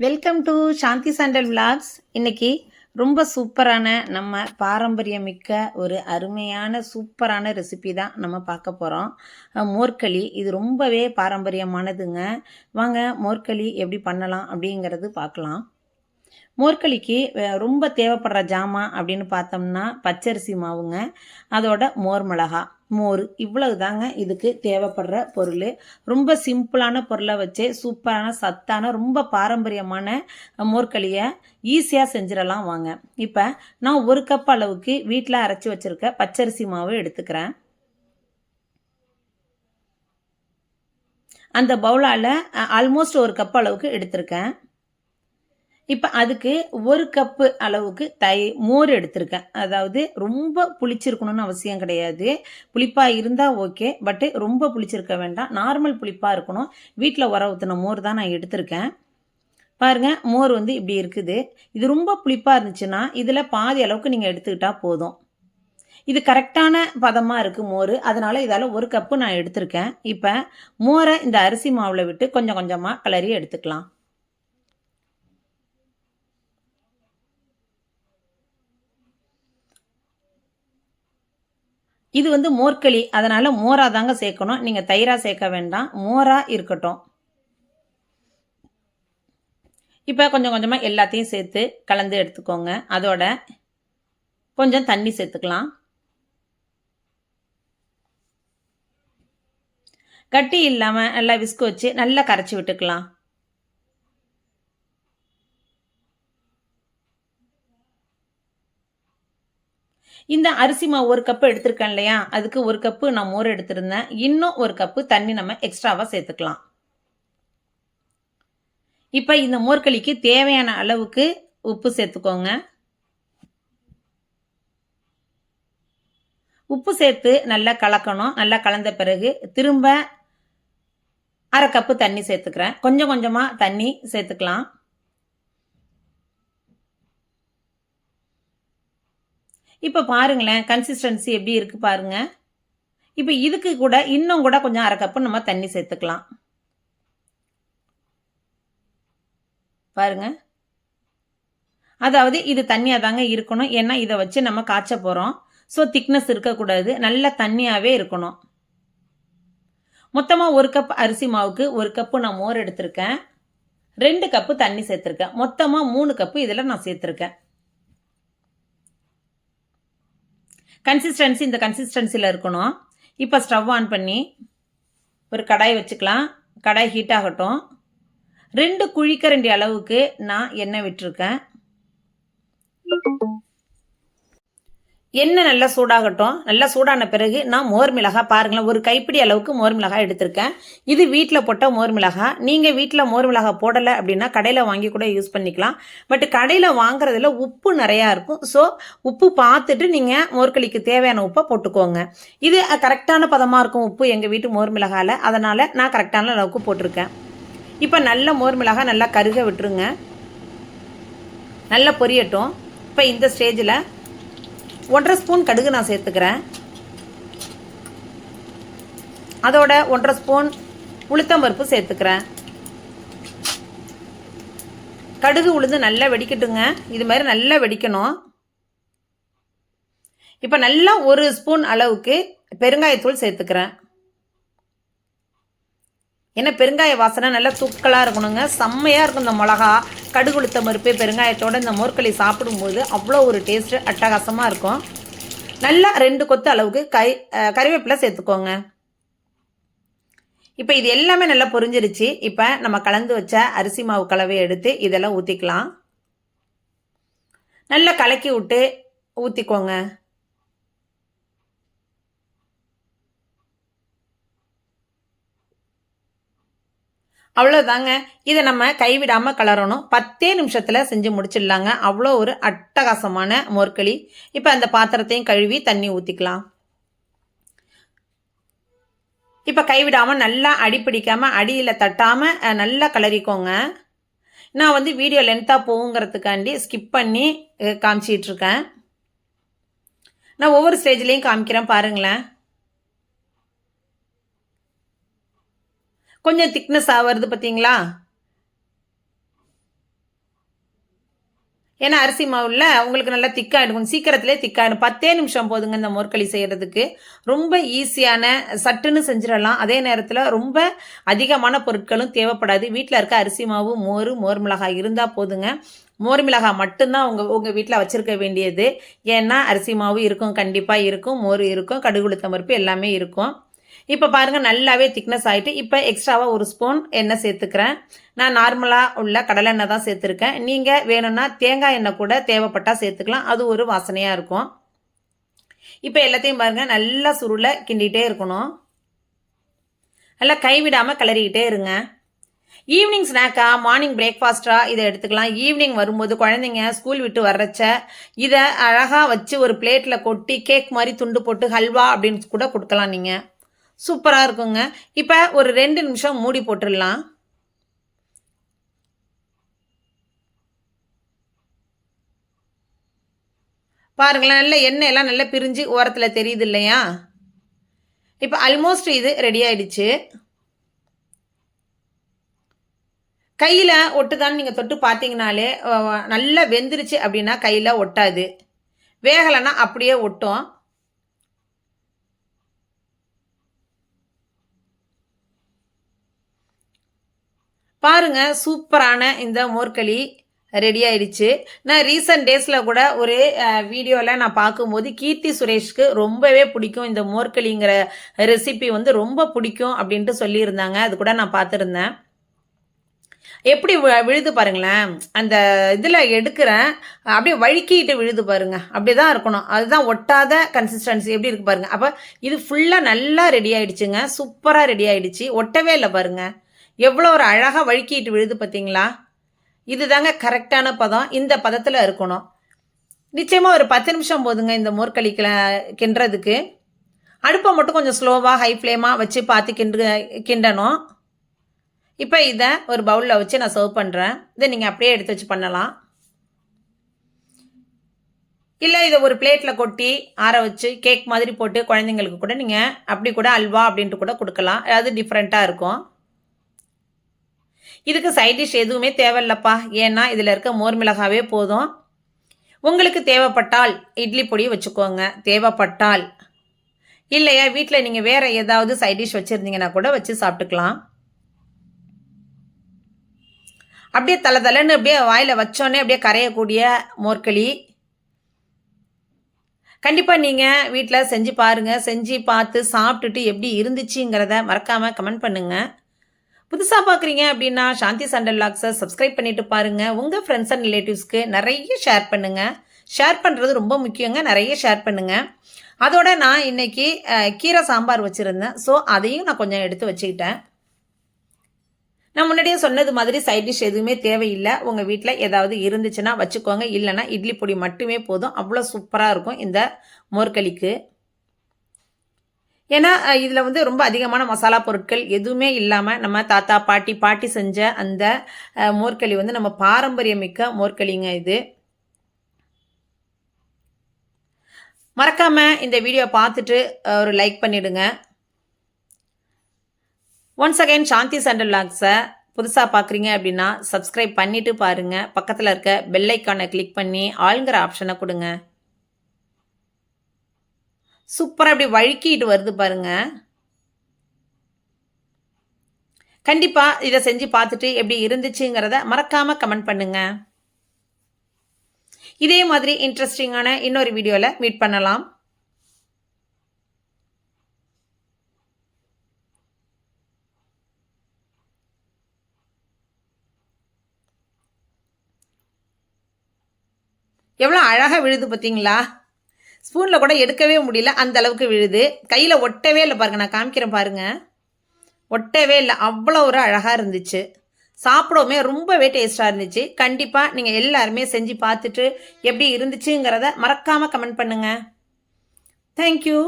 Welcome to Shanthi sandal vlogs இன்னைக்கு ரொம்ப சூப்பரான நம்ம பாரம்பரியமிக்க ஒரு அருமையான சூப்பரான ரெசிபி தான் நம்ம பார்க்க போகிறோம் மோர்களி இது ரொம்பவே பாரம்பரியமானதுங்க. வாங்க மோர்களி எப்படி பண்ணலாம் அப்படிங்கிறது பார்க்கலாம். மோர்களிக்கு ரொம்ப தேவைப்படுற ஜாமான் அப்படின்னு பார்த்தோம்னா பச்சரிசி மாவுங்க. அதோட மோர் மிளகாய் மோர். இவ்வளவு தாங்க இதுக்கு தேவைப்படுற பொருள். ரொம்ப சிம்பிளான பொருளை வச்சு சூப்பரான சத்தான ரொம்ப பாரம்பரியமான மோர்களியை ஈஸியாக செஞ்சிடலாம் வாங்க. இப்போ நான் ஒரு கப் அளவுக்கு வீட்டில் அரைச்சி வச்சுருக்க பச்சரிசி மாவு எடுத்துக்கிறேன். அந்த பவுலால் ஆல்மோஸ்ட் ஒரு கப் அளவுக்கு எடுத்திருக்கேன். இப்போ அதுக்கு ஒரு கப்பு அளவுக்கு தை மோர் எடுத்திருக்கேன். அதாவது ரொம்ப புளிச்சிருக்கணும்னு அவசியம் கிடையாது. புளிப்பாக இருந்தால் ஓகே பட்டு ரொம்ப புளிச்சிருக்க வேண்டாம். நார்மல் புளிப்பாக இருக்கணும். வீட்டில் உர ஊற்றின மோர் தான் நான் எடுத்திருக்கேன். பாருங்க மோர் வந்து இப்படி இருக்குது. இது ரொம்ப புளிப்பாக இருந்துச்சுன்னா இதில் பாதி அளவுக்கு நீங்கள் எடுத்துக்கிட்டால் போதும். இது கரெக்டான பதமாக இருக்குது மோர். அதனால் இதால் ஒரு கப்பு நான் எடுத்திருக்கேன். இப்போ மோரை இந்த அரிசி மாவில் விட்டு கொஞ்சம் கொஞ்சமாக கிளறி எடுத்துக்கலாம். இது வந்து மோர்களி அதனால் மோரா தாங்க சேர்க்கணும். நீங்கள் தயிராக சேர்க்க வேண்டாம். மோரா இருக்கட்டும். இப்போ கொஞ்சம் கொஞ்சமாக எல்லாத்தையும் சேர்த்து கலந்து எடுத்துக்கோங்க. அதோட கொஞ்சம் தண்ணி சேர்த்துக்கலாம். கட்டி இல்லாமல் நல்லா விஸ்கு வச்சு நல்லா கரைச்சி விட்டுக்கலாம். இந்த அரிசி மாவு ஒரு கப்பு எடுத்திருக்கேன் இல்லையா? அதுக்கு ஒரு கப்பு நான் மோர் எடுத்திருந்தேன். இன்னும் ஒரு கப்பு தண்ணி நம்ம எக்ஸ்ட்ராவாக சேர்த்துக்கலாம். இப்போ இந்த மோர்களிக்கு தேவையான அளவுக்கு உப்பு சேர்த்துக்கோங்க. உப்பு சேர்த்து நல்லா கலக்கணும். நல்லா கலந்த பிறகு திரும்ப அரை கப்பு தண்ணி சேர்த்துக்கிறேன். கொஞ்சம் கொஞ்சமாக தண்ணி சேர்த்துக்கலாம். இப்போ பாருங்களேன் கன்சிஸ்டன்சி எப்படி இருக்குது பாருங்க. இப்போ இதுக்கு கூட இன்னும் கூட கொஞ்சம் அரை கப்பு நம்ம தண்ணி சேர்த்துக்கலாம். பாருங்க. அதாவது இது தண்ணியாக தாங்க இருக்கணும். ஏன்னா இதை வச்சு நம்ம காய்ச்ச போகிறோம் ஸோ திக்னஸ் இருக்கக்கூடாது. நல்ல தண்ணியாகவே இருக்கணும். மொத்தமாக ஒரு கப் அரிசி மாவுக்கு ஒரு கப்பு நான் மோர் எடுத்திருக்கேன். ரெண்டு கப்பு தண்ணி சேர்த்துருக்கேன். மொத்தமாக மூணு கப்பு இதில் நான் சேர்த்துருக்கேன். கன்சிஸ்டன்சி இந்த கன்சிஸ்டன்சியில் இருக்கணும். இப்போ ஸ்டவ் ஆன் பண்ணி ஒரு கடாய் வச்சுக்கலாம். கடாய் ஹீட் ஆகட்டும். ரெண்டு குழிக்கரண்டி அளவுக்கு நான் எண்ணெய் விட்டுருக்கேன். எண்ணெய் நல்லா சூடாகட்டும் நல்லா சூடான பிறகு நான் மோர் மிளகாய் பாருங்களேன். ஒரு கைப்பிடி அளவுக்கு மோர் மிளகாய் எடுத்திருக்கேன். இது வீட்டில் போட்ட மோர் மிளகாய் நீங்கள் வீட்டில் மோர் மிளகாய் போடலை அப்படின்னா கடையில் வாங்கி கூட யூஸ் பண்ணிக்கலாம். பட் கடையில் வாங்குறதுல உப்பு நிறையா இருக்கும். ஸோ உப்பு பார்த்துட்டு நீங்கள் மோர்களிக்கு தேவையான உப்பை போட்டுக்கோங்க. இது கரெக்டான பதமாக இருக்கும் உப்பு எங்கள் வீட்டு மோர் மிளகாயில் அதனால் நான் கரெக்டான அளவுக்கு போட்டிருக்கேன். இப்போ நல்ல மோர் மிளகாய் நல்லா கருக விட்டுருங்க. நல்லா பொரியட்டும். இப்போ இந்த ஸ்டேஜில் ஒன்றரை ஸ்பூன் கடுகு நான் சேர்த்துக்கிறேன். அதோட ஒன்றரை ஸ்பூன் உளுத்தம் பருப்பு சேர்த்துக்கிறேன். கடுகு உளுந்து நல்லா வெடிக்கட்டுங்க. இது மாதிரி நல்லா வெடிக்கணும். இப்போ நல்லா ஒரு ஸ்பூன் அளவுக்கு பெருங்காயத்தூள் சேர்த்துக்கிறேன். ஏன்னா பெருங்காய வாசனை நல்லா தூக்கலாக இருக்கணுங்க. செம்மையாக இருக்கும் இந்த மிளகா. கடுகுளுத்த மறுப்பு பெருங்காயத்தோடு இந்த மோர்களி சாப்பிடும்போது அவ்வளோ ஒரு டேஸ்ட்டு அட்டகாசமாக இருக்கும். நல்லா ரெண்டு கொத்து அளவுக்கு கை அஹ், கறிவேப்பிலை சேர்த்துக்கோங்க. இப்போ இது எல்லாமே நல்லா பொரிஞ்சிருச்சு. இப்போ நம்ம கலந்து வச்ச அரிசி மாவு கலவையை எடுத்து இதெல்லாம் ஊற்றிக்கலாம் நல்லா கலக்கி விட்டு ஊற்றிக்கோங்க அவ்வளோதாங்க இதை நம்ம கைவிடாமல் கலரணும். பத்தே நிமிஷத்தில் செஞ்சு முடிச்சிடலாங்க. அவ்வளோ ஒரு அட்டகாசமான மோர்களி இப்போ அந்த பாத்திரத்தையும் கழுவி தண்ணி ஊற்றிக்கலாம் இப்போ கைவிடாமல் நல்லா அடி பிடிக்காமல் அடியில் தட்டாமல் நல்லா கலரிக்கோங்க நான் வந்து வீடியோ லென்த்தாக போகுங்கிறதுக்காண்டி ஸ்கிப் பண்ணி காமிச்சிகிட்ருக்கேன் நான் ஒவ்வொரு ஸ்டேஜ்லேயும் காமிக்கிறேன் பாருங்களேன். கொஞ்சம் திக்னஸ் ஆகிறது பார்த்தீங்களா ஏன்னா அரிசி மாவுல உங்களுக்கு நல்லா திக்காயிடும் சீக்கிரத்திலே திக்காயிடும் பத்தே நிமிஷம் போதுங்க இந்த மோர்களி செய்கிறதுக்கு ரொம்ப ஈஸியான சட்டுன்னு செஞ்சிடலாம். அதே நேரத்தில் ரொம்ப அதிகமான பொருட்களும் தேவைப்படாது. வீட்டில் இருக்க அரிசி மாவு மோர் மோர் மிளகாய் இருந்தால் போதுங்க. மோர் மிளகாய் மட்டும்தான் உங்கள் உங்கள் வீட்டில் வச்சுருக்க வேண்டியது. ஏன்னா அரிசி மாவு இருக்கும் கண்டிப்பாக இருக்கும். மோர் இருக்கும் கடுகுளுத்தம் பருப்பு எல்லாமே இருக்கும். இப்போ பாருங்கள் நல்லாவே திக்னஸ் ஆகிட்டு இப்போ எக்ஸ்ட்ராவாக ஒரு ஸ்பூன் எண்ணெய் சேர்த்துக்கிறேன். நான் நார்மலாக உள்ள கடலை எண்ணெய் தான் சேர்த்துருக்கேன். நீங்கள் வேணும்னா தேங்காய் எண்ணெய் கூட தேவைப்பட்டால் சேர்த்துக்கலாம். அது ஒரு வாசனையாக இருக்கும். இப்போ எல்லாத்தையும் பாருங்கள் நல்லா சுருளை கிண்டிகிட்டே இருக்கணும். நல்லா கைவிடாமல் கிளறிக்கிட்டே இருங்க. ஈவினிங் ஸ்நாக்கா மார்னிங் பிரேக்ஃபாஸ்ட்டா இதை எடுத்துக்கலாம். ஈவினிங் வரும்போது குழந்தைங்க ஸ்கூல் விட்டு வர்றச்ச இதை அழகாக வச்சு ஒரு பிளேட்டில் கொட்டி கேக் மாதிரி துண்டு போட்டு ஹல்வா அப்படின்னு கூட கொடுக்கலாம் நீங்கள் சூப்பராக இருக்குங்க. இப்போ ஒரு ரெண்டு நிமிஷம் மூடி போட்டுடலாம். பாருங்களேன் நல்ல எண்ணெய் எல்லாம் நல்லா பிரிஞ்சு ஓரத்தில் தெரியுது இல்லையா? இப்போ ஆல்மோஸ்ட் இது ரெடி ஆயிடுச்சு. கையில் ஒட்டுதான்னு நீங்கள் தொட்டு பார்த்தீங்கனாலே நல்லா வெந்துருச்சு அப்படின்னா கையில் ஒட்டாது. வேகலைன்னா அப்படியே ஒட்டும். பாருங்க சூப்பரான இந்த மோர்களி ரெடி ஆயிடுச்சு. நான் ரீசன்ட் டேஸில் கூட ஒரு வீடியோவில் நான் பார்க்கும்போது கீர்த்தி சுரேஷ்க்கு ரொம்பவே பிடிக்கும். இந்த மோர்களிங்கிற ரெசிபி வந்து ரொம்ப பிடிக்கும் அப்படின்ட்டு சொல்லியிருந்தாங்க. அது கூட நான் பார்த்துருந்தேன். எப்படி விழுது பாருங்களேன். அந்த இதில் எடுக்கிறேன். அப்படியே வழுக்கிட்டு விழுது பாருங்க. அப்படி தான் இருக்கணும். அதுதான் ஒட்டாத கன்சிஸ்டன்சி எப்படி இருக்கு பாருங்க. அப்போ இது ஃபுல்லாக நல்லா ரெடி ஆயிடுச்சுங்க. சூப்பராக ரெடி ஆயிடுச்சு. ஒட்டவே இல்லை பாருங்கள் எவ்வளோ ஒரு அழகாக வழுக்கிட்டு விழுது பார்த்தீங்களா இது தாங்க கரெக்டான பதம். இந்த பதத்தில் இருக்கணும். நிச்சயமாக ஒரு பத்து நிமிஷம் போதுங்க இந்த மோர்களி கிண்டுறதுக்கு. அடுப்பை மட்டும் கொஞ்சம் ஸ்லோவாக ஹை ஃப்ளேமாக வச்சு பார்த்து கிண்டு கிண்டணும். இப்போ இதை ஒரு பவுலில் வச்சு நான் சர்வ் பண்ணுறேன் இதை நீங்கள் அப்படியே எடுத்து வச்சு பண்ணலாம். இல்லை இதை ஒரு பிளேட்டில் கொட்டி ஆற வச்சு கேக் மாதிரி போட்டு குழந்தைங்களுக்கு கூட நீங்கள் அப்படி கூட அல்வா அப்படின்ட்டு கூட கொடுக்கலாம். அது டிஃப்ரெண்ட்டாக இருக்கும். இதுக்கு சைட் டிஷ் எதுவுமே தேவையில்லப்பா. ஏன்னா இதில் இருக்க மோர் மிளகாவே போதும். உங்களுக்கு தேவைப்பட்டால் இட்லி பொடியை வச்சுக்கோங்க. தேவைப்பட்டால். இல்லையா வீட்டில் நீங்கள் வேறு ஏதாவது சைட் டிஷ் வச்சுருந்தீங்கன்னா கூட வச்சு சாப்பிட்டுக்கலாம். அப்படியே தலை தலைன்னு அப்படியே வாயில் வச்சோன்னே அப்படியே கரையக்கூடிய மோர்களி கண்டிப்பாக நீங்கள் வீட்டில் செஞ்சு பாருங்கள் செஞ்சு பார்த்து சாப்பிட்டுட்டு எப்படி இருந்துச்சுங்கிறத மறக்காமல் கமெண்ட் பண்ணுங்கள் புதுசாக பார்க்குறீங்க அப்படின்னா சாந்தி சண்டல் லாக்ஸை சப்ஸ்கிரைப் பண்ணிட்டு பாருங்கள் உங்கள் ஃப்ரெண்ட்ஸ் அண்ட் ரிலேட்டிவ்ஸ்க்கு நிறைய ஷேர் பண்ணுங்கள் ஷேர் பண்ணுறது ரொம்ப முக்கியங்க. நிறைய ஷேர் பண்ணுங்கள் அதோட நான் இன்னைக்கு கீரை சாம்பார் வச்சுருந்தேன். ஸோ அதையும் நான் கொஞ்சம் எடுத்து வச்சுக்கிட்டேன். நான் முன்னாடியே சொன்னது மாதிரி சைட் டிஷ் எதுவுமே தேவையில்லை. உங்கள் வீட்டில் ஏதாவது இருந்துச்சுன்னா வச்சுக்கோங்க. இல்லைன்னா இட்லி பொடி மட்டுமே போதும். அவ்வளோ சூப்பராக இருக்கும் இந்த மோர்களிக்கு ஏன்னா இதில் வந்து ரொம்ப அதிகமான மசாலா பொருட்கள் எதுவுமே இல்லாமல் நம்ம தாத்தா பாட்டி பாட்டி செஞ்ச அந்த மோர்களி வந்து நம்ம பாரம்பரியமிக்க மோர்களிங்க இது. மறக்காமல் இந்த வீடியோ பார்த்துட்டு ஒரு லைக் பண்ணிவிடுங்க ஒன்ஸ் அகைன் சாந்தி சண்டல் லாக்ஸை புதுசாக பார்க்குறீங்க அப்படின்னா சப்ஸ்கிரைப் பண்ணிவிட்டு பாருங்கள் பக்கத்தில் இருக்க பெல்லைக்கானை கிளிக் பண்ணி ஆளுங்கிற ஆப்ஷனை கொடுங்க. சூப்பராக அப்படி வழுக்கிட்டு வருது பாருங்க. கண்டிப்பாக இதை செஞ்சு பார்த்துட்டு எப்படி இருந்துச்சுங்கிறத மறக்காமல் கமெண்ட் பண்ணுங்க. இதே மாதிரி இன்ட்ரெஸ்டிங்கான இன்னொரு வீடியோவில் மீட் பண்ணலாம். எவ்வளோ அழகாக விழுது பார்த்தீங்களா ஸ்பூனில் கூட எடுக்கவே முடியல. அந்த அளவுக்கு விழுது. கையில் ஒட்டவே இல்லை பாருங்கள் நான் காமிக்கிறேன் பாருங்கள் ஒட்டவே இல்லை. அவ்வளோ ஒரு அழகாக இருந்துச்சு. சாப்பிடவுமே ரொம்பவே டேஸ்ட்டாக இருந்துச்சு. கண்டிப்பாக நீங்கள் எல்லாருமே செஞ்சு பார்த்துட்டு எப்படி இருந்துச்சுங்கிறத மறக்காமல் கமெண்ட் பண்ணுங்கள் தேங்க்யூ